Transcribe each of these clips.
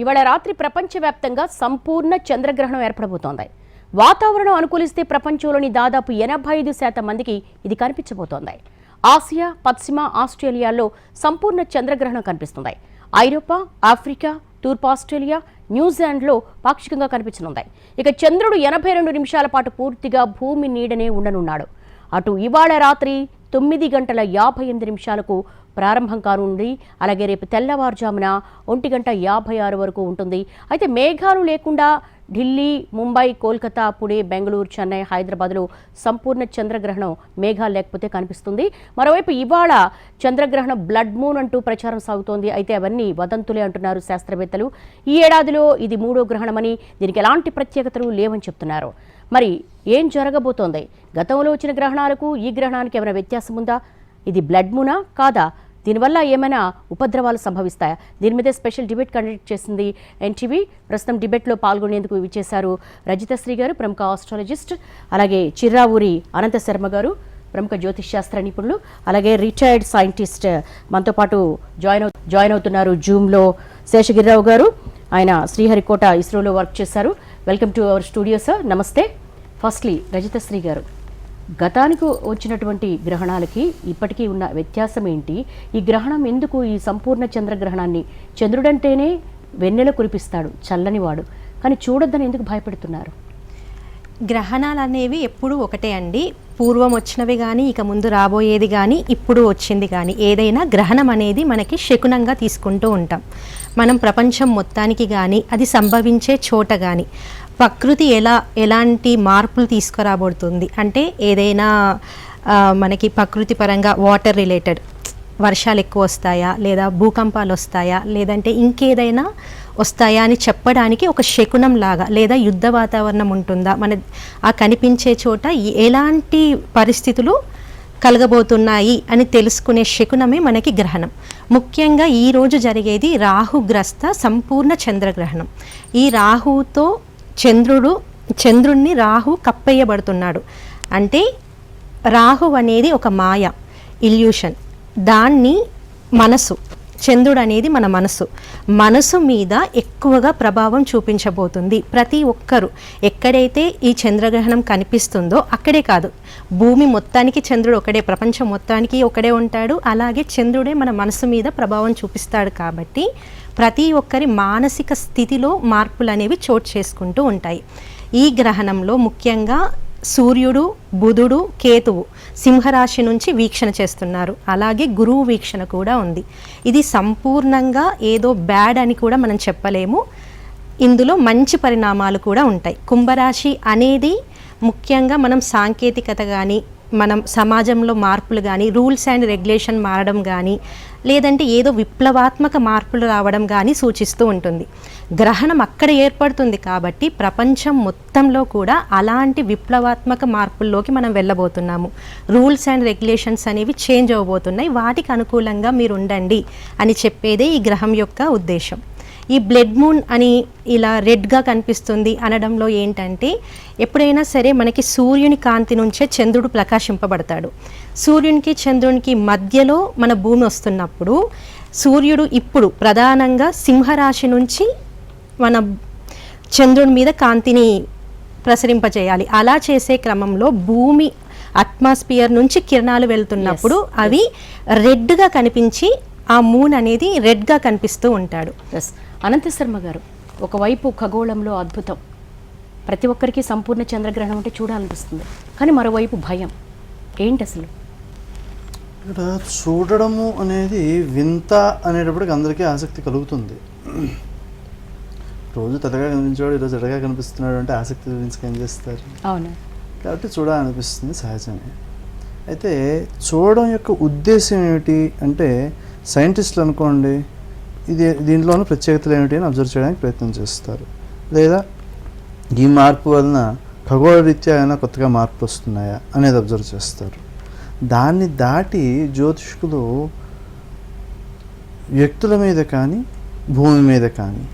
ఇవాళ రాత్రి ప్రపంచవ్యాప్తంగా సంపూర్ణ చంద్రగ్రహణం ఏర్పడబోతోంది. వాతావరణం అనుకూలిస్తే ప్రపంచంలోని దాదాపు ఎనభై ఐదు శాతం మందికి ఇది కనిపించబోతోంది. ఆసియా పశ్చిమ ఆస్ట్రేలియాలో సంపూర్ణ చంద్రగ్రహణం కనిపిస్తుంది. ఐరోపా ఆఫ్రికా తూర్పు ఆస్ట్రేలియా న్యూజిలాండ్లో పాక్షికంగా కనిపించనుంది. ఇక చంద్రుడు ఎనభై రెండు నిమిషాల పాటు పూర్తిగా భూమి నీడనే ఉండనున్నాడు. అటు ఇవాళ రాత్రి తొమ్మిది గంటల యాభై ఎనిమిది నిమిషాలకు ప్రారంభం కానుంది. అలాగే రేపు తెల్లవారుజామున ఒంటి గంట యాభై ఆరు వరకు ఉంటుంది. అయితే మేఘాలు లేకుండా ఢిల్లీ ముంబై కోల్కతా పుణే బెంగళూరు చెన్నై హైదరాబాద్లో సంపూర్ణ చంద్రగ్రహణం మేఘాలు లేకపోతే కనిపిస్తుంది. మరోవైపు ఇవాళ చంద్రగ్రహణం బ్లడ్ మూన్ అంటూ ప్రచారం సాగుతోంది. అయితే అవన్నీ వదంతులే అంటున్నారు శాస్త్రవేత్తలు. ఈ ఏడాదిలో ఇది మూడో గ్రహణమని దీనికి ఎలాంటి ప్రత్యేకతలు లేవని చెప్తున్నారు. మరి ఏం జరగబోతోంది? గతంలో వచ్చిన గ్రహణాలకు ఈ గ్రహణానికి ఏమైనా వ్యత్యాసం ఉందా ఇది బ్లడ్ మూనా? కాదా? దీనివల్ల ఏమైనా ఉపద్రవాలు సంభవిస్తాయా? దీని మీద స్పెషల్ డిబేట్ కండక్ట్ చేసింది ఎన్టీవీ. ప్రస్తుతం డిబేట్లో పాల్గొనేందుకు విచ్చేశారు రజితశ్రీ గారు ప్రముఖ ఆస్ట్రాలజిస్ట్ అలాగే చిర్రావూరి అనంత శర్మ గారు ప్రముఖ జ్యోతిష్ శాస్త్ర నిపుణులు అలాగే రిటైర్డ్ సైంటిస్ట్ మనతో పాటు జాయిన్ అవు జాయిన్ అవుతున్నారు జూమ్లో శేషగిరిరావు గారు. ఆయన శ్రీహరికోట ఇస్రోలో వర్క్ చేశారు. Welcome to our studio sir. నమస్తే. ఫస్ట్లీ రజితశ్రీ గారు. గతానికి వచ్చినటువంటి గ్రహణాలకి ఇప్పటికీ ఉన్న వ్యత్యాసం ఏంటి? ఈ గ్రహణం ఎందుకు ఈ సంపూర్ణ చంద్రగ్రహణాన్ని చంద్రుడంటేనే వెన్నెల కురిపిస్తాడు చల్లనివాడు కానీ చూడొద్దని ఎందుకు భయపెడుతున్నారు? గ్రహణాలు అనేవి ఎప్పుడూ ఒకటే అండి. పూర్వం వచ్చినవి కానీ ఇక ముందు రాబోయేది కానీ ఇప్పుడు వచ్చింది కానీ ఏదైనా గ్రహణం అనేది మనకి శకునంగా తీసుకుంటూ ఉంటాం. మనం ప్రపంచం మొత్తానికి కానీ అది సంభవించే చోట కానీ ప్రకృతి ఎలా ఎలాంటి మార్పులు తీసుకురాబడుతుంది? అంటే ఏదైనా మనకి ప్రకృతి పరంగా వాటర్ రిలేటెడ్ వర్షాలు ఎక్కువ వస్తాయా? లేదా భూకంపాలు వస్తాయా? లేదంటే ఇంకేదైనా వస్తాయా అని చెప్పడానికి ఒక శకునం లాగా లేదా యుద్ధ వాతావరణం ఉంటుందా? మన ఆ కనిపించే చోట ఎలాంటి పరిస్థితులు కలగబోతున్నాయి అని తెలుసుకునే శకునమే మనకి గ్రహణం. ముఖ్యంగా ఈరోజు జరిగేది రాహుగ్రస్త సంపూర్ణ చంద్రగ్రహణం. ఈ రాహుతో చంద్రుడు చంద్రుణ్ణి రాహు కప్పేయబడుతున్నాడు అంటే రాహు అనేది ఒక మాయ ఇల్యూషన్. దాన్ని మనసు చంద్రుడు అనేది మన మనసు. మనసు మీద ఎక్కువగా ప్రభావం చూపించబోతుంది ప్రతి ఒక్కరు. ఎక్కడైతే ఈ చంద్రగ్రహణం కనిపిస్తుందో అక్కడే కాదు. భూమి మొత్తానికి చంద్రుడు ఒకడే ప్రపంచం మొత్తానికి ఒకడే ఉంటాడు. అలాగే చంద్రుడే మన మనసు మీద ప్రభావం చూపిస్తాడు కాబట్టి ప్రతి ఒక్కరి మానసిక స్థితిలో మార్పులు అనేవి చోటు చేసుకుంటూ ఉంటాయి. ఈ గ్రహణంలో ముఖ్యంగా సూర్యుడు బుధుడు కేతువు సింహరాశి నుంచి వీక్షణ చేస్తున్నారు. అలాగే గురువు వీక్షణ కూడా ఉంది. ఇది సంపూర్ణంగా ఏదో బ్యాడ్ అని కూడా మనం చెప్పలేము. ఇందులో మంచి పరిణామాలు కూడా ఉంటాయి. కుంభరాశి అనేది ముఖ్యంగా మనం సాంకేతికత కానీ మనం సమాజంలో మార్పులు కానీ రూల్స్ అండ్ రెగ్యులేషన్ మారడం కానీ లేదంటే ఏదో విప్లవాత్మక మార్పులు రావడం కానీ సూచిస్తూ ఉంటుంది. గ్రహణం అక్కడ ఏర్పడుతుంది కాబట్టి ప్రపంచం మొత్తంలో కూడా అలాంటి విప్లవాత్మక మార్పుల్లోకి మనం వెళ్ళబోతున్నాము. రూల్స్ అండ్ రెగ్యులేషన్స్ అనేవి చేంజ్ అవ్వబోతున్నాయి. వాటికి అనుకూలంగా మీరు ఉండండి అని చెప్పేదే ఈ గ్రహం యొక్క ఉద్దేశం. ఈ బ్లడ్ మూన్ అని ఇలా రెడ్గా కనిపిస్తుంది అనడంలో ఏంటంటే ఎప్పుడైనా సరే మనకి సూర్యుని కాంతి నుంచే చంద్రుడు ప్రకాశింపబడతాడు. సూర్యునికి చంద్రునికి మధ్యలో మన భూమి వస్తున్నప్పుడు సూర్యుడు ఇప్పుడు ప్రధానంగా సింహరాశి నుంచి మన చంద్రుని మీద కాంతిని ప్రసరింపజేయాలి. అలా చేసే క్రమంలో భూమి అట్మాస్ఫియర్ నుంచి కిరణాలు వెళ్తున్నప్పుడు అవి రెడ్గా కనిపించి ఆ మూన్ అనేది రెడ్గా కనిపిస్తూ ఉంటాడు. ఎస్ అనంత శర్మ గారు ఒకవైపు ఖగోళంలో అద్భుతం. ప్రతి ఒక్కరికి సంపూర్ణ చంద్రగ్రహణం అంటే చూడాలనిపిస్తుంది. కానీ మరోవైపు భయం. ఏంటి అసలు? ఇక్కడ చూడడము అనేది వింత అనేటప్పటికి అందరికీ ఆసక్తి కలుగుతుంది. రోజు తెల్లగా కనిపించేవాడు ఈరోజు ఎడగా కనిపిస్తున్నాడు అంటే ఆసక్తి గురించి ఏం చేస్తారు? అవును. కాబట్టి చూడాలనిపిస్తుంది సహజమే. అయితే చూడడం యొక్క ఉద్దేశం ఏమిటి అంటే సైంటిస్టులు అనుకోండి ఇది దీంట్లోనూ ప్రత్యేకతలు ఏమిటి అని అబ్జర్వ్ చేయడానికి ప్రయత్నం చేస్తారు. లేదా ఈ మార్పు వలన ఖగోళ రీత్యా ఏమైనా కొత్తగా మార్పు వస్తున్నాయా అనేది అబ్జర్వ్ చేస్తారు. దాన్ని దాటి జ్యోతిష్కులు వ్యక్తుల మీద కానీ భూమి మీద కానీ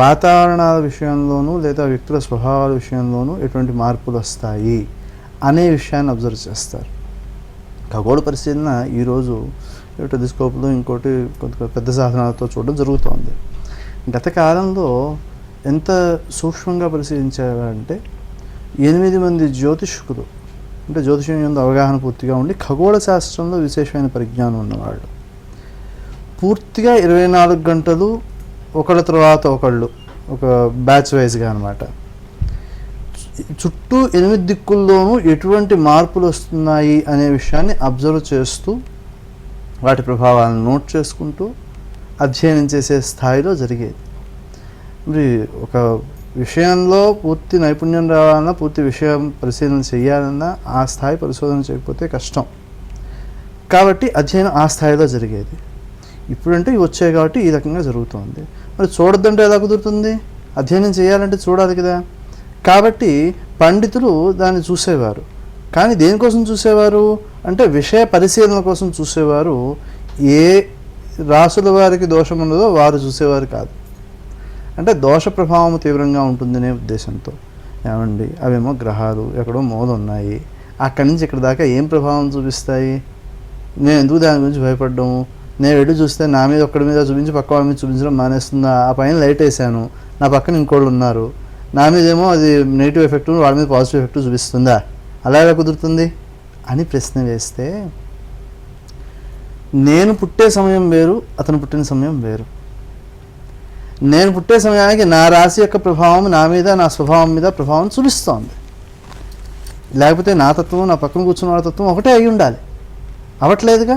వాతావరణాల విషయంలోనూ లేదా వ్యక్తుల స్వభావాల విషయంలోనూ ఎటువంటి మార్పులు వస్తాయి అనే విషయాన్ని అబ్జర్వ్ చేస్తారు. ఖగోళ పరిశీలన ఈరోజు టెలిస్కోప్లు ఇంకోటి కొంత పెద్ద సాధనాలతో చూడడం జరుగుతోంది. గత కాలంలో ఎంత సూక్ష్మంగా పరిశీలించారంటే ఎనిమిది మంది జ్యోతిష్కులు అంటే జ్యోతిషం ఎందు అవగాహన పూర్తిగా ఉండి ఖగోళ శాస్త్రంలో విశేషమైన పరిజ్ఞానం ఉన్నవాళ్ళు. పూర్తిగా ఇరవై నాలుగు గంటలు ఒకళ్ళ తర్వాత ఒకళ్ళు ఒక బ్యాచ్ వైజ్గా అనమాట చుట్టూ ఎనిమిది దిక్కుల్లోనూ ఎటువంటి మార్పులు వస్తున్నాయి అనే విషయాన్ని అబ్జర్వ్ చేస్తూ వాటి ప్రభావాలను నోట్ చేసుకుంటూ అధ్యయనం చేసే స్థాయిలో జరిగేది. మరి ఒక విషయంలో పూర్తి నైపుణ్యం రావాలన్నా పూర్తి విషయం పరిశీలన చేయాలన్నా ఆ స్థాయి పరిశోధన చేయకపోతే కష్టం. కాబట్టి అధ్యయనం ఆ స్థాయిలో జరిగేది. ఇప్పుడంటే ఇవి వచ్చాయి కాబట్టి ఈ రకంగా జరుగుతుంది. మరి చూడద్దంటే ఎలా కుదురుతుంది? అధ్యయనం చేయాలంటే చూడాలి కదా. కాబట్టి పండితులు దాన్ని చూసేవారు. కానీ దేనికోసం చూసేవారు? అంటే విషయ పరిశీలన కోసం చూసేవారు. ఏ రాసుల వారికి దోషం ఉన్నదో వారు చూసేవారు కాదు. అంటే దోష ప్రభావం తీవ్రంగా ఉంటుందనే ఉద్దేశంతో. ఏమండి? అవేమో గ్రహాలు ఎక్కడో మూల ఉన్నాయి అక్కడి నుంచి ఇక్కడ దాకా ఏం ప్రభావం చూపిస్తాయి? నేను ఎందుకు దాని గురించి భయపడ్డాము నేను ఎటు చూస్తే నా మీద ఒక్కడి మీద చూపించి పక్క వాళ్ళ మీద చూపించడం మానేస్తుందా? ఆ పైన లైట్ వేసాను. నా పక్కన ఇంకోళ్ళు ఉన్నారు. నా మీద ఏమో అది నెగిటివ్ ఎఫెక్ట్ వాళ్ళ మీద పాజిటివ్ ఎఫెక్ట్ చూపిస్తుందా? అలా ఎలా కుదురుతుంది అని ప్రశ్న వేస్తే నేను పుట్టే సమయం వేరు అతను పుట్టిన సమయం వేరు. నేను పుట్టే సమయానికి నా రాశి యొక్క ప్రభావం నా మీద నా స్వభావం మీద ప్రభావం చూపిస్తోంది. లేకపోతే నా తత్వం నా పక్కన కూర్చున్న వాళ్ళ తత్వం ఒకటే అయి ఉండాలి. అవట్లేదుగా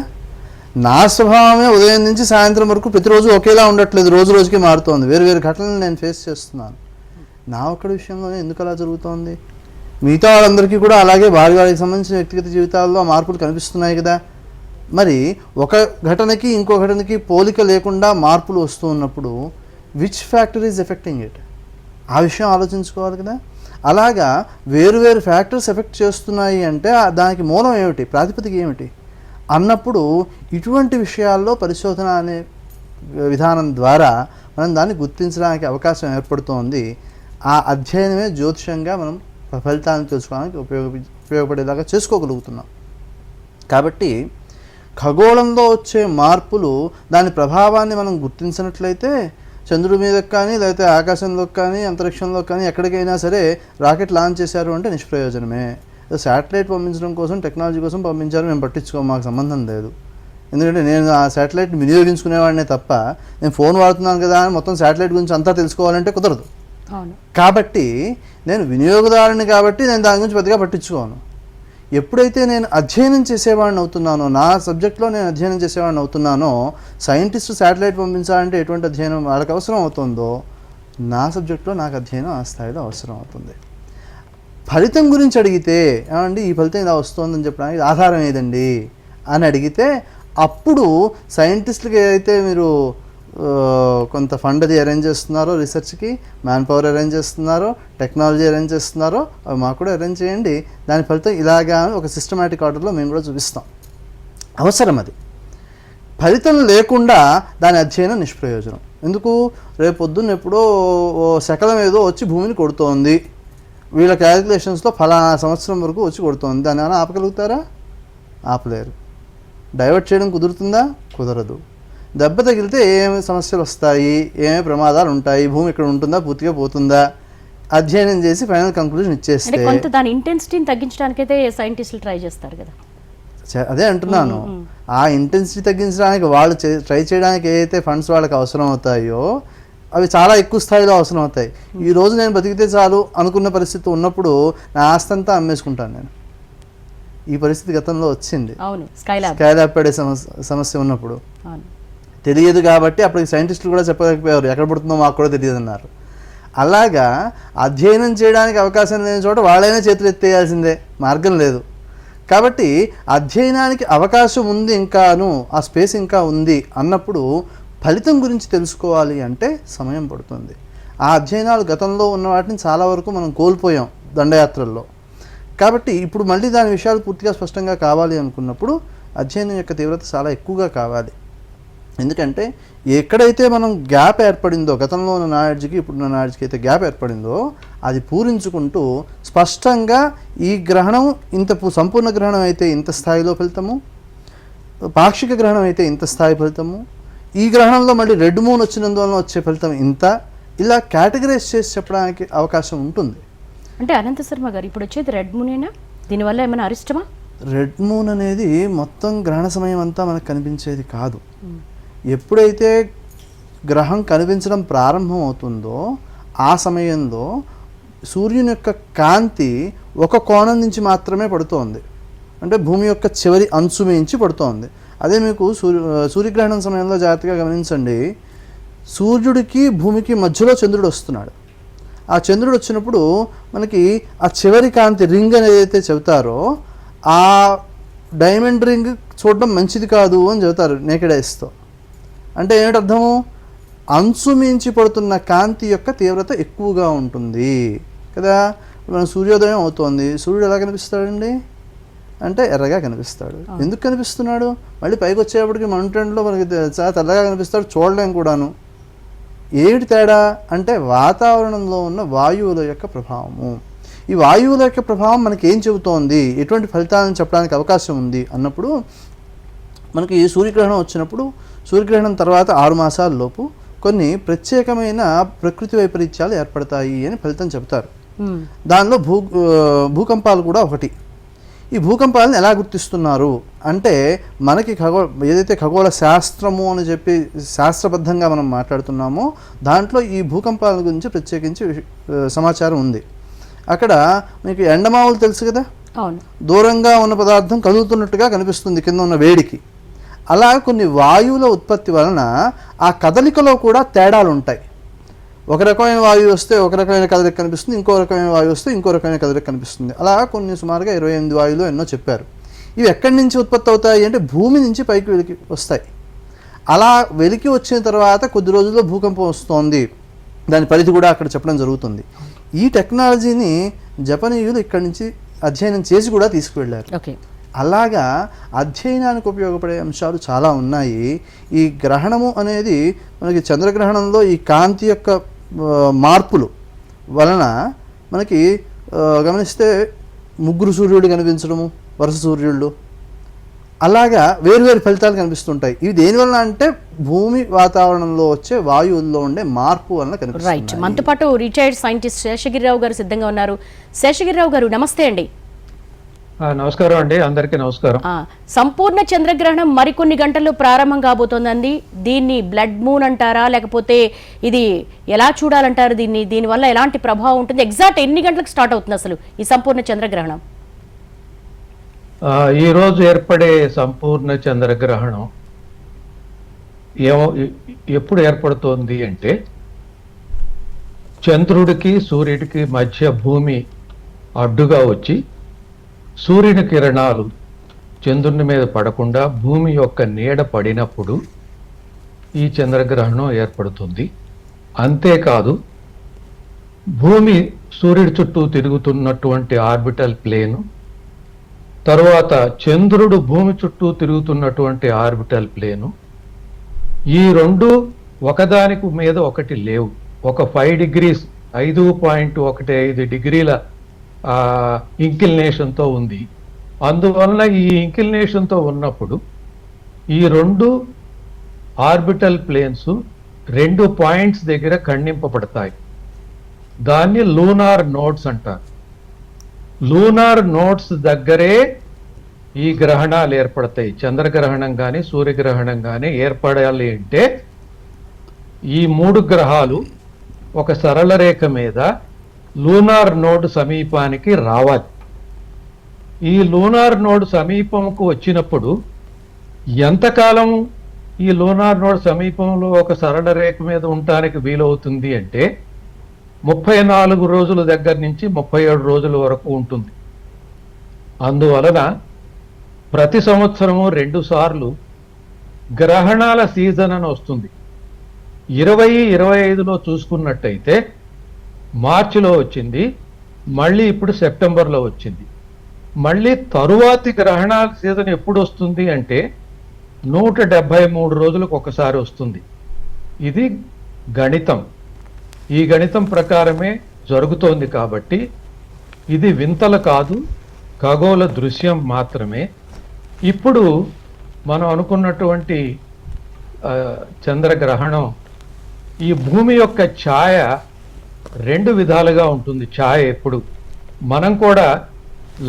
నా స్వభావమే ఉదయం నుంచి సాయంత్రం వరకు ప్రతిరోజు ఒకేలా ఉండట్లేదు రోజు రోజుకి మారుతోంది. వేరు వేరు ఘటనలు నేను ఫేస్ చేస్తున్నాను. నా ఒక్కడి విషయంలోనే ఎందుకు అలా జరుగుతోంది? మిగతా వాళ్ళందరికీ కూడా అలాగే వారి వారికి సంబంధించిన వ్యక్తిగత జీవితాల్లో ఆ మార్పులు కనిపిస్తున్నాయి కదా. మరి ఒక ఘటనకి ఇంకో ఘటనకి పోలిక లేకుండా మార్పులు వస్తూ ఉన్నప్పుడు which factor is affecting it ఆ విషయం ఆలోచించుకోవాలి కదా. అలాగా వేరు వేరు ఫ్యాక్టర్స్ ఎఫెక్ట్ చేస్తున్నాయి అంటే దానికి మూలం ఏమిటి? ప్రాతిపదిక ఏమిటి? అన్నప్పుడు ఇటువంటి విషయాల్లో పరిశోధన అనే విధానం ద్వారా మనం దాన్ని గుర్తించడానికి అవకాశం ఏర్పడుతోంది. ఆ అధ్యయనమే జ్యోతిషంగా మనం ఫలితాలను తెలుసుకోవడానికి ఉపయోగ ఉపయోగపడేలాగా చేసుకోగలుగుతున్నాం. కాబట్టి ఖగోళంలో వచ్చే మార్పులు దాని ప్రభావాన్ని మనం గుర్తించినట్లయితే చంద్రుడి మీదకి కానీ లేకపోతే ఆకాశంలోకి కానీ అంతరిక్షంలో కానీ ఎక్కడికైనా సరే రాకెట్ లాంచ్ చేశారు అంటే నిష్ప్రయోజనమే. శాటిలైట్ పంపించడం కోసం టెక్నాలజీ కోసం పంపించారు మేము పట్టించుకో మాకు సంబంధం లేదు. ఎందుకంటే నేను ఆ శాటిలైట్ వినియోగించుకునేవాడినే తప్ప నేను ఫోన్ వాడుతున్నాను కదా అని మొత్తం శాటిలైట్ గురించి అంతా తెలుసుకోవాలంటే కుదరదు. కాబట్టి నేను వినియోగదారుని కాబట్టి నేను దాని గురించి పెద్దగా పట్టించుకోను. ఎప్పుడైతే నేను అధ్యయనం చేసేవాడిని అవుతున్నానో నా సబ్జెక్ట్లో నేను అధ్యయనం చేసేవాడిని అవుతున్నానో సైంటిస్ట్ శాటిలైట్ పంపించాలంటే ఎటువంటి అధ్యయనం వాళ్ళకి అవసరం అవుతుందో నా సబ్జెక్ట్లో నాకు అధ్యయనం ఆ స్థాయిలో అవసరం అవుతుంది. ఫలితం గురించి అడిగితే ఏమండి ఈ ఫలితం ఇలా వస్తుందని చెప్పడానికి ఆధారం ఏదండి? అని అడిగితే అప్పుడు సైంటిస్టులకి ఏదైతే మీరు కొంత ఫండ్ అది అరేంజ్ చేస్తున్నారో రీసెర్చ్కి మ్యాన్ పవర్ అరేంజ్ చేస్తున్నారో టెక్నాలజీ అరేంజ్ చేస్తున్నారో అవి మాకు కూడా అరేంజ్ చేయండి. దాని ఫలితం ఇలాగా అని ఒక సిస్టమేటిక్ ఆర్డర్లో మేము కూడా చూపిస్తాం. అవసరం అది. ఫలితం లేకుండా దాని అధ్యయనం నిష్ప్రయోజనం. ఎందుకు? రేపు పొద్దున్న ఎప్పుడో ఓ శకలం ఏదో వచ్చి భూమిని కొడుతోంది. వీళ్ళ క్యాలిక్యులేషన్స్లో ఫలానా సంవత్సరం వరకు వచ్చి కొడుతోంది. దాని ఏమైనా ఆపగలుగుతారా? ఆపలేరు. డైవర్ట్ చేయడం కుదురుతుందా? కుదరదు. దెబ్బ తగిలితే ఏమేమి సమస్యలు వస్తాయి? ఏమేమి ప్రమాదాలు ఉంటాయి? భూమి ఇక్కడ ఉంటుందా? పూర్తిగా పోతుందా? అధ్యయనం చేసి ఫైనల్ కంక్లూజన్ ఇచ్చేస్తే కొంత దాని ఇంటెన్సిటీని తగ్గించడానికైతే సైంటిస్టులు ట్రై చేస్తారు కదా. అదే అంటున్నాను. ఆ ఇంటెన్సిటీ తగ్గించడానికి వాళ్ళు ట్రై చేయడానికి ఏదైతే ఫండ్స్ వాళ్ళకి అవసరం అవుతాయో అవి చాలా ఎక్కువ స్థాయిలో అవసరం అవుతాయి ఈ రోజు నేను బతికితే చాలు అనుకున్న పరిస్థితి ఉన్నప్పుడు నా ఆస్తి అంతా అమ్మేసుకుంటాను నేను. ఈ పరిస్థితి గతంలో వచ్చింది. స్కైలాబ్. పడే సమస్య సమస్య ఉన్నప్పుడు. తెలియదు కాబట్టి అప్పుడు సైంటిస్టులు కూడా చెప్పలేకపోయారు. ఎక్కడ పుడుతుందో మాకు కూడా తెలియదు అన్నారు అలాగా అధ్యయనం చేయడానికి అవకాశం లేని చోట వాళ్ళైనా చేతులు ఎత్తేయాల్సిందే. మార్గం లేదు. కాబట్టి అధ్యయనానికి అవకాశం ఉంది ఇంకాను ఆ స్పేస్ ఇంకా ఉంది అన్నప్పుడు ఫలితం గురించి తెలుసుకోవాలి అంటే సమయం పడుతుంది. ఆ అధ్యయనాలు గతంలో ఉన్న వాటిని చాలా వరకు మనం కోల్పోయాం దండయాత్రల్లో. కాబట్టి ఇప్పుడు మళ్ళీ దాని విషయాలు పూర్తిగా స్పష్టంగా కావాలి అనుకున్నప్పుడు అధ్యయనం యొక్క తీవ్రత చాలా ఎక్కువగా కావాలి. ఎందుకంటే ఎక్కడైతే మనం గ్యాప్ ఏర్పడిందో గతంలో ఉన్న నాలెడ్జ్కి ఇప్పుడున్న నాలెడ్జ్కి అయితే గ్యాప్ ఏర్పడిందో అది పూరించుకుంటూ స్పష్టంగా ఈ గ్రహణం ఇంత సంపూర్ణ గ్రహణం అయితే ఇంత స్థాయిలో ఫలితము? పాక్షిక గ్రహణం అయితే ఇంత స్థాయి ఫలితము? ఈ గ్రహణంలో మళ్ళీ రెడ్ మూన్ వచ్చినందువలన వచ్చే ఫలితం ఇంత? ఇలా కేటగరైజ్ చేసి చెప్పడానికి అవకాశం ఉంటుంది. అంటే అనంత శర్మ గారు ఇప్పుడు వచ్చేది రెడ్ మూనేనా దీనివల్ల ఏమైనా అరిష్టమా? రెడ్ మూన్ అనేది మొత్తం గ్రహణ సమయం అంతా మనకు కనిపించేది కాదు. ఎప్పుడైతే గ్రహం కనిపించడం ప్రారంభం అవుతుందో ఆ సమయంలో సూర్యుని యొక్క కాంతి ఒక కోణం నుంచి మాత్రమే పడుతోంది. అంటే భూమి యొక్క చివరి అంచు మించి పడుతోంది. అదే మీకు సూర్య సూర్యగ్రహణం సమయంలో జాగ్రత్తగా గమనించండి. సూర్యుడికి భూమికి మధ్యలో చంద్రుడు వస్తున్నాడు. ఆ చంద్రుడు వచ్చినప్పుడు మనకి ఆ చివరి కాంతి రింగ్ అనేది అయితే చెబుతారో ఆ డైమండ్ రింగ్ చూడడం మంచిది కాదు అని చెబుతారు నేకెడైస్తో. అంటే ఏమిటి అర్థము అంచు మించి పడుతున్న కాంతి యొక్క తీవ్రత ఎక్కువగా ఉంటుంది. కదా? మన సూర్యోదయం అవుతోంది. సూర్యుడు ఎలా కనిపిస్తాడండి? అంటే ఎర్రగా కనిపిస్తాడు. ఎందుకు కనిపిస్తున్నాడు? మళ్ళీ పైకి వచ్చేప్పటికి మౌంటైన్లో మనకి చాలా తెల్లగా కనిపిస్తాడు. చూడలేం కూడాను. ఏమిటి తేడా? అంటే వాతావరణంలో ఉన్న వాయువుల యొక్క ప్రభావము. ఈ వాయువుల యొక్క ప్రభావం మనకి ఏం చెబుతోంది? ఎటువంటి ఫలితాలను చెప్పడానికి అవకాశం ఉంది? అన్నప్పుడు మనకి సూర్యగ్రహణం వచ్చినప్పుడు సూర్యగ్రహణం తర్వాత ఆరు మాసాల లోపు కొన్ని ప్రత్యేకమైన ప్రకృతి వైపరీత్యాలు ఏర్పడతాయి అని ఫలితం చెప్తారు మ్మ్. దానిలో భూ భూకంపాలు కూడా ఒకటి. ఈ భూకంపాలను ఎలా గుర్తిస్తున్నారు? అంటే మనకి ఖగోళ ఏదైతే ఖగోళ శాస్త్రము అని చెప్పి శాస్త్రబద్ధంగా మనం మాట్లాడుతున్నామో దాంట్లో ఈ భూకంపాల గురించి ప్రత్యేకించి సమాచారం ఉంది. అక్కడ మీకు ఎండమావులు తెలుసు కదా? దూరంగా ఉన్న పదార్థం కదులుతున్నట్టుగా కనిపిస్తుంది కింద ఉన్న వేడికి. అలా కొన్ని వాయువుల ఉత్పత్తి వలన ఆ కదలికలో కూడా తేడాలు ఉంటాయి. ఒక రకమైన వాయువు వస్తే ఒక రకమైన కదలిక కనిపిస్తుంది ఇంకో రకమైన వాయువు వస్తే ఇంకో రకమైన కదలిక కనిపిస్తుంది. అలా కొన్ని సుమారుగా ఇరవై ఎనిమిది వాయువులు ఎన్నో చెప్పారు. ఇవి ఎక్కడి నుంచి ఉత్పత్తి అవుతాయి అంటే భూమి నుంచి పైకి వెలికి వస్తాయి. అలా వెలికి వచ్చిన తర్వాత కొద్ది రోజుల్లో భూకంపం వస్తోంది. దాని పరిధి కూడా అక్కడ చెప్పడం జరుగుతుంది. ఈ టెక్నాలజీని జపనీయులు ఇక్కడి నుంచి అధ్యయనం చేసి కూడా తీసుకువెళ్ళారు. ఓకే. అలాగా అధ్యయనానికి ఉపయోగపడే అంశాలు చాలా ఉన్నాయి. ఈ గ్రహణము అనేది మనకి చంద్రగ్రహణంలో ఈ కాంతి యొక్క మార్పులు వలన మనకి గమనిస్తే ముగ్గురు సూర్యుడు కనిపించడము వరుస సూర్యుళ్ళు. అలాగా వేరువేరు ఫలితాలు కనిపిస్తుంటాయి. ఇవి దేనివల్ల అంటే భూమి వాతావరణంలో వచ్చే వాయువుల్లో ఉండే మార్పు వలన రైట్ మనతో పాటు రిటైర్డ్ సైంటిస్ట్ శేషగిరిరావు గారు సిద్ధంగా ఉన్నారు. శేషగిరిరావు గారు నమస్తే అండి. నమస్కారం అండి అందరికీ నమస్కారం. సంపూర్ణ చంద్రగ్రహణం మరికొన్ని గంటల్లో ప్రారంభం కాబోతోందండి. దీన్ని బ్లడ్ మూన్ అంటారా లేకపోతే ఇది ఎలా చూడాలంటారు దీన్ని? దీనివల్ల ఎలాంటి ప్రభావం ఉంటుంది? ఎగ్జాక్ట్ ఎన్ని గంటలకు స్టార్ట్ అవుతుంది అసలు ఈ సంపూర్ణ చంద్రగ్రహణం? ఈ రోజు ఏర్పడే సంపూర్ణ చంద్రగ్రహణం ఏమో ఎప్పుడు ఏర్పడుతోంది అంటే చంద్రుడికి సూర్యుడికి మధ్య భూమి అడ్డుగా వచ్చి సూర్యుని కిరణాలు చంద్రుని మీద పడకుండా భూమి యొక్క నీడ పడినప్పుడు ఈ చంద్రగ్రహణం ఏర్పడుతుంది. అంతేకాదు భూమి సూర్యుడి చుట్టూ తిరుగుతున్నటువంటి ఆర్బిటల్ ప్లేను తరువాత చంద్రుడు భూమి చుట్టూ తిరుగుతున్నటువంటి ఆర్బిటల్ ప్లేను ఈ రెండు ఒకదానికి మీద ఒకటి లేవు. ఒక ఫైవ్ డిగ్రీస్ ఐదు పాయింట్ ఒకటి ఐదు డిగ్రీల ఇంకిల్నేషన్తో ఉంది. అందువలన ఈ ఇంకిల్నేషన్తో ఉన్నప్పుడు ఈ రెండు ఆర్బిటల్ ప్లేన్స్ రెండు పాయింట్స్ దగ్గర ఖండింపబడతాయి దాన్ని లూనార్ నోట్స్ అంటారు. లూనార్ నోట్స్ దగ్గరే ఈ గ్రహణాలు ఏర్పడతాయి. చంద్రగ్రహణం కానీ సూర్యగ్రహణం కానీ ఏర్పడాలి అంటే ఈ మూడు గ్రహాలు ఒక సరళ రేఖ మీద లూనార్ నోడ్ సమీపానికి రావాలి. ఈ లూనార్ నోడ్ సమీపంకు వచ్చినప్పుడు ఎంతకాలం ఈ లూనార్ నోడ్ సమీపంలో ఒక సరళ రేఖ మీద ఉండటానికి వీలవుతుంది అంటే ముప్పై నాలుగు రోజుల దగ్గర నుంచి ముప్పై ఏడు రోజుల వరకు ఉంటుంది. అందువలన ప్రతి సంవత్సరము రెండు సార్లు గ్రహణాల సీజన్ అని వస్తుంది. ఇరవై ఇరవై ఐదులో చూసుకున్నట్టయితే మార్చిలో వచ్చింది మళ్ళీ ఇప్పుడు సెప్టెంబర్లో వచ్చింది. మళ్ళీ తరువాతి గ్రహణాల సీజన్ ఎప్పుడు వస్తుంది అంటే నూట డెబ్భై మూడు రోజులకు ఒకసారి వస్తుంది. ఇది గణితం. ఈ గణితం ప్రకారమే జరుగుతోంది కాబట్టి ఇది వింతలు కాదు ఖగోళ దృశ్యం మాత్రమే. ఇప్పుడు మనం అనుకున్నటువంటి చంద్రగ్రహణం ఈ భూమి యొక్క ఛాయ రెండు విధాలుగా ఉంటుంది ఛాయ ఎప్పుడు. మనం కూడా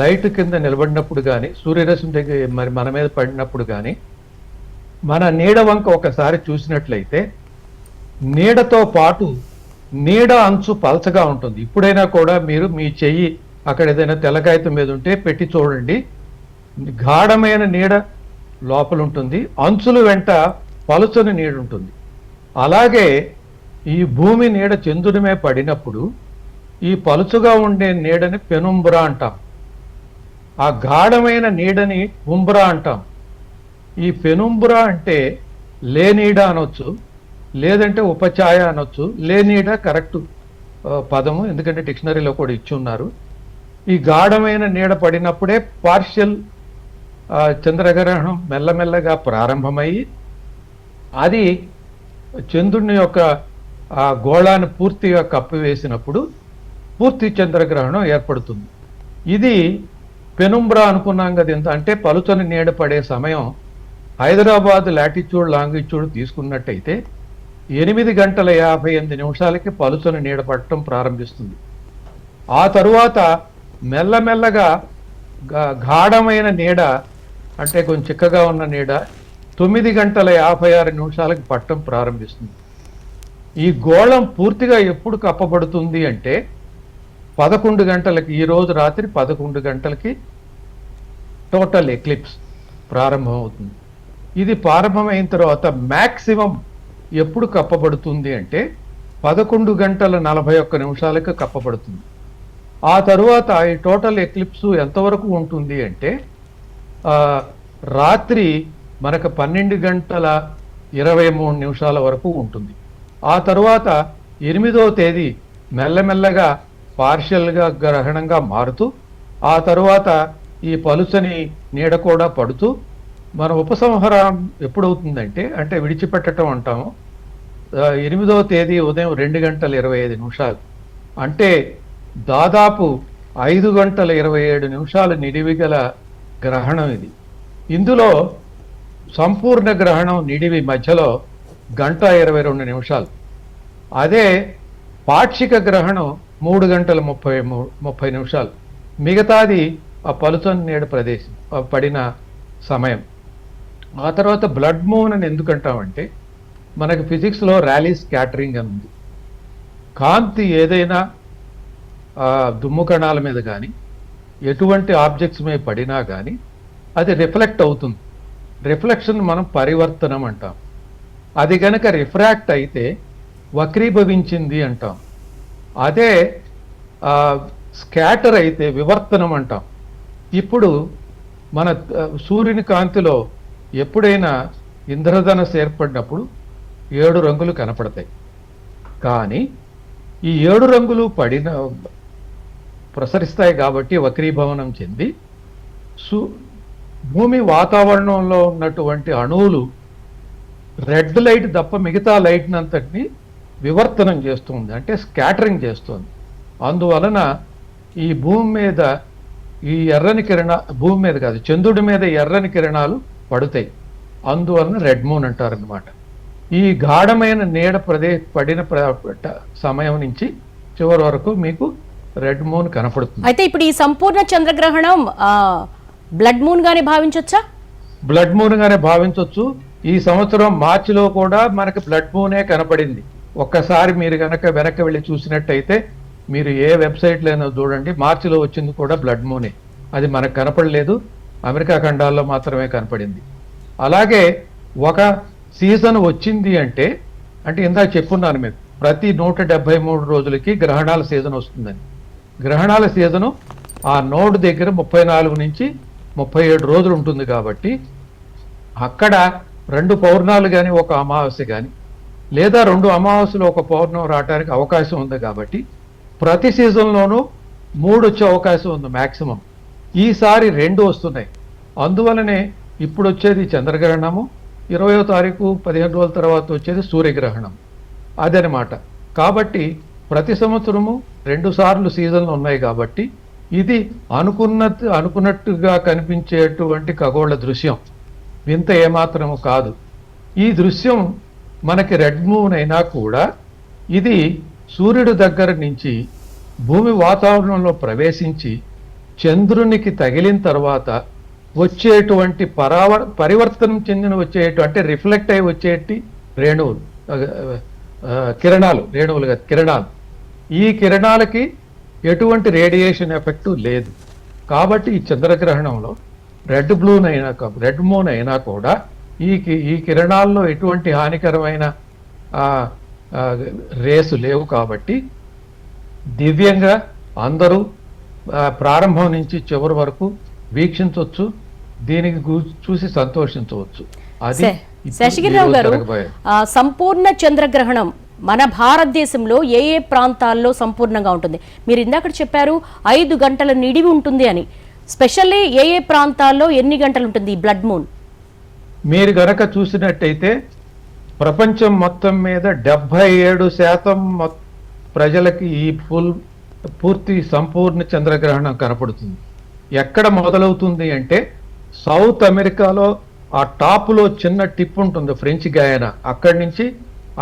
లైట్ కింద నిలబడినప్పుడు కానీ సూర్యరశ్మి దగ్గర మరి మన మీద పడినప్పుడు కానీ మన నీడ వంక ఒకసారి చూసినట్లయితే నీడతో పాటు నీడ అంచు పలచగా ఉంటుంది. ఇప్పుడైనా కూడా మీరు మీ చెయ్యి అక్కడ ఏదైనా తెల్లకాగితం మీద ఉంటే పెట్టి చూడండి. గాఢమైన నీడ లోపల ఉంటుంది అంచుల వెంట పలుచని నీడ ఉంటుంది అలాగే ఈ భూమి నీడ చంద్రుడిమే పడినప్పుడు ఈ పలుచుగా ఉండే నీడని పెనుంబురా అంటాం. ఆ గాఢమైన నీడని ఉంబురా అంటాం. ఈ పెనుంబురా అంటే లేనీడ అనొచ్చు లేదంటే ఉపఛాయ అనొచ్చు. లేనీడ కరెక్ట్ పదము ఎందుకంటే డిక్షనరీలో కూడా ఇచ్చి ఉన్నారు ఈ గాఢమైన నీడ పడినప్పుడే పార్షియల్ చంద్రగ్రహణం మెల్లమెల్లగా ప్రారంభమయ్యి అది చంద్రుని యొక్క ఆ గోళాన్ని పూర్తిగా కప్పివేసినప్పుడు పూర్తి చంద్రగ్రహణం ఏర్పడుతుంది. ఇది పెనుంబ్రా అనుకున్నాం కదా ఎంత అంటే పలుచని నీడ పడే సమయం హైదరాబాద్ లాటిట్యూడ్ లాంగిట్యూడ్ తీసుకున్నట్టయితే ఎనిమిది గంటల యాభై ఎనిమిది నిమిషాలకి పలుచని నీడ పడటం ప్రారంభిస్తుంది. ఆ తరువాత మెల్లమెల్లగా గాఢమైన నీడ అంటే కొంచెం చిక్కగా ఉన్న నీడ తొమ్మిది గంటల యాభై ఆరు నిమిషాలకి పట్టడం ప్రారంభిస్తుంది. ఈ గోళం పూర్తిగా ఎప్పుడు కప్పబడుతుంది అంటే పదకొండు గంటలకి ఈరోజు రాత్రి పదకొండు గంటలకి టోటల్ ఎక్లిప్స్ ప్రారంభమవుతుంది. ఇది ప్రారంభమైన తర్వాత మ్యాక్సిమం ఎప్పుడు కప్పబడుతుంది అంటే పదకొండు గంటల నలభై ఒక్క నిమిషాలకు కప్పబడుతుంది. ఆ తరువాత ఈ టోటల్ ఎక్లిప్స్ ఎంతవరకు ఉంటుంది అంటే రాత్రి మనకు పన్నెండు గంటల ఇరవై మూడు నిమిషాల వరకు ఉంటుంది. ఆ తరువాత ఎనిమిదో తేదీ మెల్లమెల్లగా పార్షియల్గా గ్రహణంగా మారుతూ ఆ తరువాత ఈ పలుచని నీడ కూడా పడుతూ మన ఉపసంహారం ఎప్పుడవుతుందంటే అంటే విడిచిపెట్టడం అంటాము. ఎనిమిదో ఎనిమిదవ తేదీ ఉదయం రెండు గంటల ఇరవై ఐదు నిమిషాలు. అంటే దాదాపు ఐదు గంటల ఇరవై ఏడు నిమిషాలు నిడివి గల గ్రహణం ఇది. ఇందులో సంపూర్ణ గ్రహణం నిడివి మధ్యలో గంట ఇరవై రెండు నిమిషాలు. అదే పాక్షిక గ్రహణం మూడు గంటల ముప్పై ముప్పై నిమిషాలు. మిగతాది ఆ పలుచని నేడు ప్రదేశం పడిన సమయం. ఆ తర్వాత బ్లడ్ మూన్ అని ఎందుకంటామంటే మనకి ఫిజిక్స్లో ర్యాలీ స్కాటరింగ్ అని ఉంది. కాంతి ఏదైనా దుమ్ము కణాల మీద కానీ ఎటువంటి ఆబ్జెక్ట్స్ మీద పడినా కానీ అది రిఫ్లెక్ట్ అవుతుంది. రిఫ్లెక్షన్ మనం పరివర్తనం అంటాం. అది గనక రిఫ్రాక్ట్ అయితే వక్రీభవించింది అంటాం. అదే స్కాటర్ అయితే వివర్తనం అంటాం. ఇప్పుడు మన సూర్యుని కాంతిలో ఎప్పుడైనా ఇంద్రధనస్సు ఏర్పడినప్పుడు ఏడు రంగులు కనపడతాయి. కానీ ఈ ఏడు రంగులు పడిన ప్రసరిస్తాయి కాబట్టి వక్రీభవనం చెంది సూ భూమి వాతావరణంలో ఉన్నటువంటి అణువులు రెడ్ లైట్ తప్ప మిగతా లైట్ అంతటిని వివర్తనం చేస్తుంది అంటే స్కాటరింగ్ చేస్తుంది. అందువలన ఈ భూమి మీద ఈ ఎర్రని కిరణ భూమి మీద కాదు చంద్రుడి మీద ఎర్రని కిరణాలు పడుతాయి. అందువలన రెడ్ మూన్ అంటారనమాట ఈ గాఢమైన నీడ ప్రదే పడిన సమయం నుంచి చివరి వరకు మీకు రెడ్ మూన్ కనపడుతుంది. అయితే ఇప్పుడు ఈ సంపూర్ణ చంద్రగ్రహణం బ్లడ్ మూన్ గానే భావించొచ్చా? బ్లడ్ మూన్ గానే భావించవచ్చు ఈ సంవత్సరం మార్చిలో కూడా మనకి బ్లడ్ మూనే కనపడింది. ఒక్కసారి మీరు కనుక వెనక్కి వెళ్ళి చూసినట్టయితే మీరు ఏ వెబ్సైట్లైనా చూడండి మార్చిలో వచ్చింది కూడా బ్లడ్ మూనే అది మనకు కనపడలేదు. అమెరికా ఖండాల్లో మాత్రమే కనపడింది. అలాగే ఒక సీజన్ వచ్చింది అంటే అంటే ఇందాక చెప్పున్నాను మీకు ప్రతి నూట డెబ్బై మూడు రోజులకి గ్రహణాల సీజన్ వస్తుందని. గ్రహణాల సీజను ఆ నోడ్ దగ్గర ముప్పై నాలుగు నుంచి ముప్పై ఏడు రోజులు ఉంటుంది కాబట్టి అక్కడ రెండు పౌర్ణాలు కానీ ఒక అమావాస్య కానీ లేదా రెండు అమావాస్యలు ఒక పౌర్ణం రావడానికి అవకాశం ఉంది కాబట్టి ప్రతి సీజన్లోనూ మూడు వచ్చే అవకాశం ఉంది మ్యాక్సిమం ఈసారి రెండు వస్తున్నాయి. అందువలనే ఇప్పుడు వచ్చేది చంద్రగ్రహణము ఇరవయో తారీఖు పదిహేను రోజుల తర్వాత వచ్చేది సూర్యగ్రహణం. అదనమాట. కాబట్టి ప్రతి సంవత్సరము రెండు సార్లు సీజన్లు ఉన్నాయి కాబట్టి ఇది అనుకున్న అనుకున్నట్టుగా కనిపించేటువంటి ఖగోళ దృశ్యం. వింత ఏమాత్రము కాదు. ఈ దృశ్యం మనకి రెడ్ మూన్ అయినా కూడా ఇది సూర్యుడు దగ్గర నుంచి భూమి వాతావరణంలో ప్రవేశించి చంద్రునికి తగిలిన తర్వాత వచ్చేటువంటి పరావ పరివర్తనం చెందిన వచ్చేటువంటి రిఫ్లెక్ట్ అయి వచ్చేటి రేణువులు కిరణాలు రేణువులు కాదు కిరణాలు. ఈ కిరణాలకి ఎటువంటి రేడియేషన్ ఎఫెక్ట్ లేదు. కాబట్టి ఈ చంద్రగ్రహణంలో రెడ్ బ్లూన్ అయినా రెడ్ మూన్ అయినా కూడా ఈ ఈ కిరణాల్లో ఎటువంటి హానికరమైన రేసు లేవు కాబట్టి దివ్యంగా అందరూ ప్రారంభం నుంచి చివరి వరకు వీక్షించవచ్చు దీనికి చూసి సంతోషించవచ్చు. అది శే- ఇప్పుడు శేషగిరిరావు ఈరోజు గారు సంపూర్ణ చంద్రగ్రహణం మన భారతదేశంలో ఏ ఏ ప్రాంతాల్లో సంపూర్ణంగా ఉంటుంది? మీరు ఇందాక చెప్పారు ఐదు గంటల నిడివి ఉంటుంది అని. స్పెషల్లీ ఏ ఏ ప్రాంతాల్లో ఎన్ని గంటలు ఉంటుంది ఈ బ్లడ్ మూన్? మీరు గనక చూసినట్టయితే ప్రపంచం మొత్తం మీద డెబ్బై ఏడు శాతం ప్రజలకి ఈ ఫుల్ పూర్తి సంపూర్ణ చంద్రగ్రహణం కనపడుతుంది. ఎక్కడ మొదలవుతుంది అంటే సౌత్ అమెరికాలో ఆ టాప్లో చిన్న టిప్ ఉంటుంది ఫ్రెంచ్ గాయన. అక్కడి నుంచి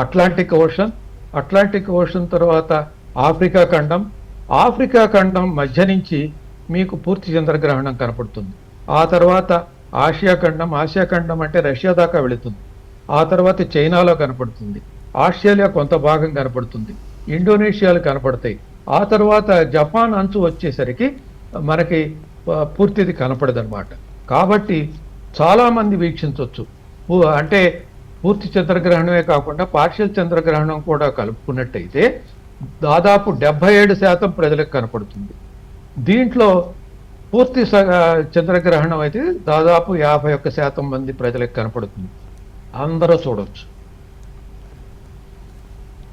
అట్లాంటిక్ ఓషన్ అట్లాంటిక్ ఓషన్ తర్వాత ఆఫ్రికా ఖండం. ఆఫ్రికా ఖండం మధ్య నుంచి మీకు పూర్తి చంద్రగ్రహణం కనపడుతుంది. ఆ తర్వాత ఆసియా ఖండం ఆసియా ఖండం అంటే రష్యా దాకా వెళుతుంది. ఆ తర్వాత చైనాలో కనపడుతుంది. ఆస్ట్రేలియా కొంత భాగం కనపడుతుంది. ఇండోనేషియాలు కనపడతాయి. ఆ తర్వాత జపాన్ అంచు వచ్చేసరికి మనకి పూర్తిది కనపడదనమాట కాబట్టి చాలామంది వీక్షించవచ్చు అంటే పూర్తి చంద్రగ్రహణమే కాకుండా పార్షియల్ చంద్రగ్రహణం కూడా కలుపుకున్నట్టయితే దాదాపు డెబ్బై ఏడు శాతం ప్రజలకు కనపడుతుంది. దీంట్లో పూర్తి చంద్రగ్రహణం అయితే దాదాపు యాభై ఒక్క శాతం మంది ప్రజలకు కనపడుతుంది. అందరూ చూడొచ్చు.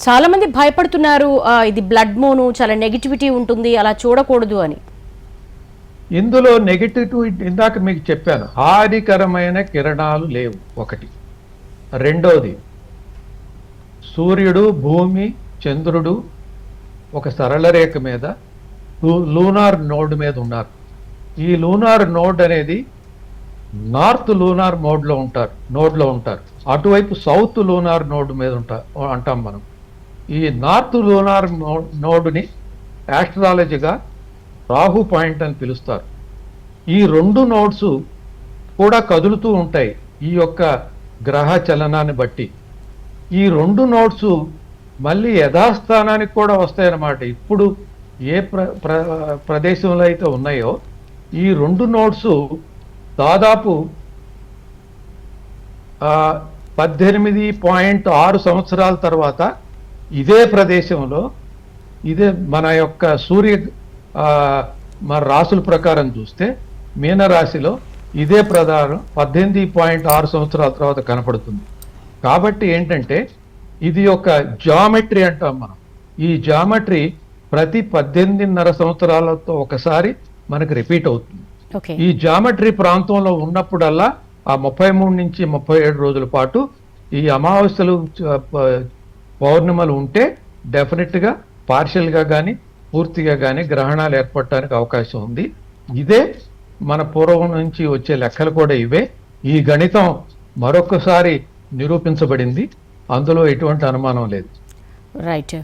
చాలా మంది భయపడుతున్నారు ఇది బ్లడ్ మూను చాలా నెగిటివిటీ ఉంటుంది అలా చూడకూడదు అని. ఇందులో నెగిటివ్ ఇందాక మీకు చెప్పాను హానికరమైన కిరణాలు లేవు. ఒకటి. రెండోది సూర్యుడు భూమి చంద్రుడు ఒక సరళ రేఖ మీద లూనార్ నోడ్ మీద ఉన్నారు. ఈ లూనార్ నోడ్ అనేది నార్త్ లూనార్ మోడ్లో ఉంటారు నోడ్లో ఉంటారు. అటువైపు సౌత్ లూనార్ నోడ్ మీద ఉంటా అంటాం మనం. ఈ నార్త్ లూనార్ నోడ్ని యాస్ట్రాలజీగా రాహు పాయింట్ అని పిలుస్తారు. ఈ రెండు నోడ్స్ కూడా కదులుతూ ఉంటాయి ఈ యొక్క గ్రహ చలనాన్ని బట్టి. ఈ రెండు నోట్స్ మళ్ళీ యథాస్థానానికి కూడా వస్తాయన్నమాట. ఇప్పుడు ఏ ప్ర ప్ర- ప్రదేశంలో అయితే ఉన్నాయో ఈ రెండు నోట్స్ దాదాపు పద్దెనిమిది పాయింట్ ఆరు సంవత్సరాల తర్వాత ఇదే ప్రదేశంలో ఇదే మన యొక్క సూర్య మన రాసుల ప్రకారం చూస్తే మీనరాశిలో ఇదే ప్రధానం పద్దెనిమిది పాయింట్ ఆరు సంవత్సరాల తర్వాత కనపడుతుంది. కాబట్టి ఏంటంటే ఇది ఒక జామెట్రీ అంటాం మనం. ఈ జామెట్రీ ప్రతి పద్దెనిమిదిన్నర సంవత్సరాలతో ఒకసారి మనకు రిపీట్ అవుతుంది. ఈ జామెట్రీ ప్రాంతంలో ఉన్నప్పుడల్లా ఆ ముప్పై మూడు నుంచి ముప్పై ఏడు రోజుల పాటు ఈ అమావాస్యలు పౌర్ణిమలు ఉంటే డెఫినెట్గా పార్షియల్గా కానీ పూర్తిగా కానీ గ్రహణాలు ఏర్పడటానికి అవకాశం ఉంది. ఇదే మన పూర్వం నుంచి వచ్చే లెక్కలు కూడా ఇవే. ఈ గణితం మరొకసారి నిరూపించబడింది. అందులో ఎటువంటి అనుమానం లేదు. రైట్.